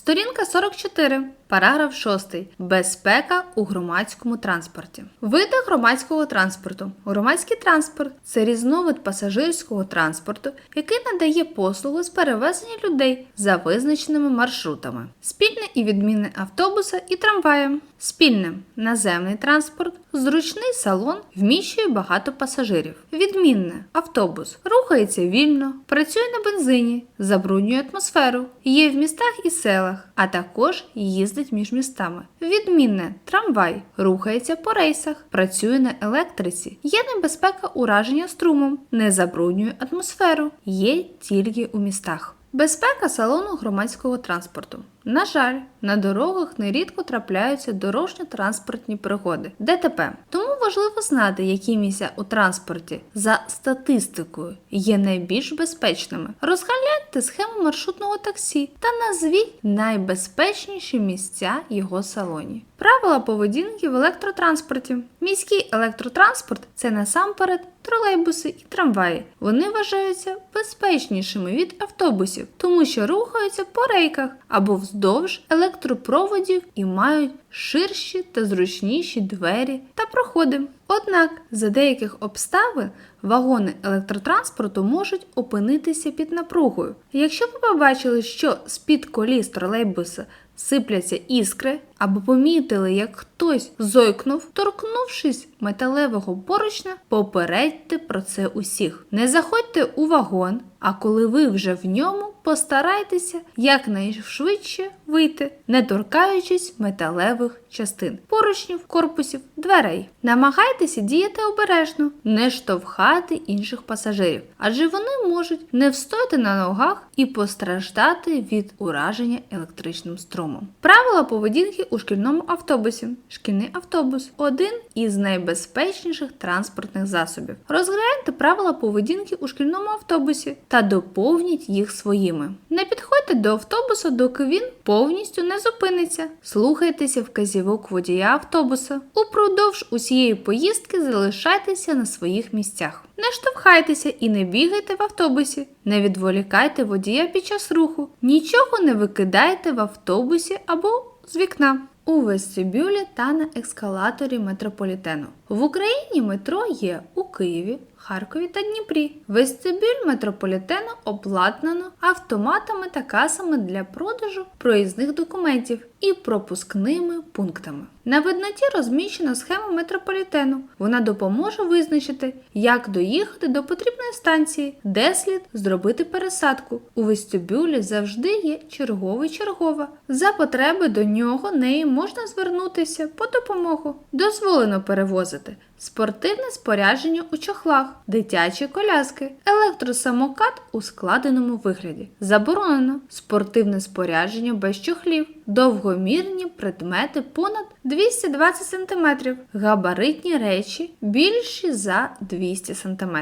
Сторінка 44, параграф 6. Безпека у громадському транспорті. Види громадського транспорту. Громадський транспорт це різновид пасажирського транспорту, який надає послугу з перевезення людей за визначеними маршрутами. Спільне і відмінне автобуса і трамвая. Спільне наземний транспорт, зручний салон вміщує багато пасажирів. Відмінне автобус рухається вільно, працює на бензині, забруднює атмосферу, є в містах і селах, а також їздить між містами. Відмінне трамвай рухається по рейсах, працює на електриці, є небезпека ураження струмом, не забруднює атмосферу, є тільки у містах. Безпека салону громадського транспорту. На жаль, на дорогах нерідко трапляються дорожньо-транспортні пригоди ДТП. Тому важливо знати, які місця у транспорті за статистикою є найбільш безпечними. Розгляньте схему маршрутного таксі та назвіть найбезпечніші місця його салоні. Правила поведінки в електротранспорті. Міський електротранспорт це насамперед тролейбуси і трамваї. Вони вважаються безпечнішими від автобусів, тому що рухаються по рейках або вздовж електропроводів і мають ширші та зручніші двері та проходи. Obrigada! Однак, за деяких обставин вагони електротранспорту можуть опинитися під напругою. Якщо ви побачили, що з-під коліс тролейбуса сипляться іскри, або помітили, як хтось зойкнув, торкнувшись металевого поручня, попередьте про це усіх. Не заходьте у вагон, а коли ви вже в ньому, постарайтеся якнайшвидше вийти, не торкаючись металевих частин, поручнів, корпусів, дверей. Намагайтеся діяти обережно, не штовхати інших пасажирів, адже вони можуть не встояти на ногах і постраждати від ураження електричним струмом. Правила поведінки у шкільному автобусі. Шкільний автобус один із найбезпечніших транспортних засобів. Розгляньте правила поведінки у шкільному автобусі та доповніть їх своїми. Не підходьте до автобуса, доки він повністю не зупиниться. Слухайтеся вказівок водія автобуса. Упродовж усієї поїздки залишайтеся на своїх місцях. Не штовхайтеся і не бігайте в автобусі, не відволікайте водія під час руху, нічого не викидайте в автобусі або з вікна. У вестибюлі та на ескалаторі метрополітену. В Україні метро є у Києві, Харкові та Дніпрі. Вестибюль метрополітену обладнано автоматами та касами для продажу проїзних документів і пропускними пунктами. На видноті розміщена схема метрополітену. Вона допоможе визначити, як доїхати до потрібної станції, де слід зробити пересадку. У вестибюлі завжди є черговий чергова. За потреби до нього неї можна звернутися по допомогу. Дозволено перевозити спортивне спорядження у чохлах, дитячі коляски, електросамокат у складеному вигляді. Заборонено спортивне спорядження без чохлів, довгомірні предмети понад 220 см, габаритні речі більші за 200 см.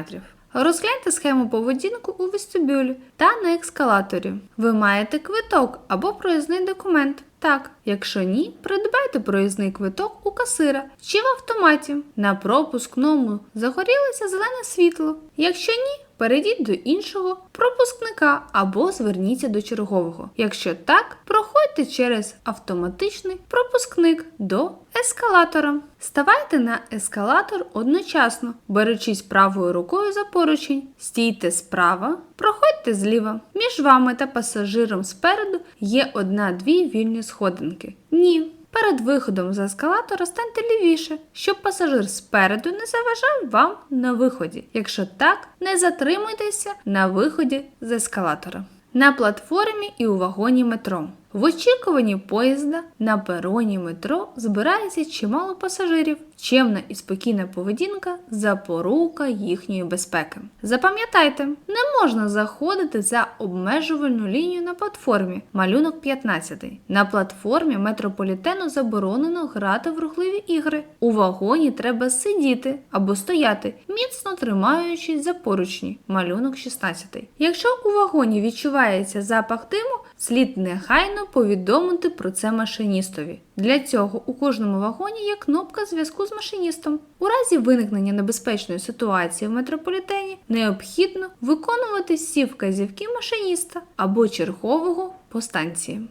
Розгляньте схему поведінку у вестибюлі та на ескалаторі. Ви маєте квиток або проїзний документ. Так, якщо ні, придбайте проїзний квиток у касира чи в автоматі. На пропускному загорілося зелене світло. Якщо ні, перейдіть до іншого пропускника або зверніться до чергового. Якщо так, проходьте через автоматичний пропускник до ескалатора. Ставайте на ескалатор одночасно, беручись правою рукою за поручень, стійте справа, проходьте зліва. Між вами та пасажиром спереду є одна-дві вільні сходинки. Ні. Перед виходом з ескалатора станьте лівіше, щоб пасажир спереду не заважав вам на виході. Якщо так, не затримуйтеся на виході з ескалатора. На платформі і у вагоні метро. В очікуванні поїзда на пероні метро збирається чимало пасажирів. Чемна і спокійна поведінка запорука їхньої безпеки. Запам'ятайте, не можна заходити за обмежувальну лінію на платформі малюнок 15. На платформі метрополітену заборонено грати в рухливі ігри. У вагоні треба сидіти або стояти, міцно тримаючись за поручні малюнок 16. Якщо у вагоні відчувається запах диму, слід негайно повідомити про це машиністові. Для цього у кожному вагоні є кнопка зв'язку з машиністом. У разі виникнення небезпечної ситуації в метрополітені необхідно виконувати всі вказівки машиніста або чергового по станції.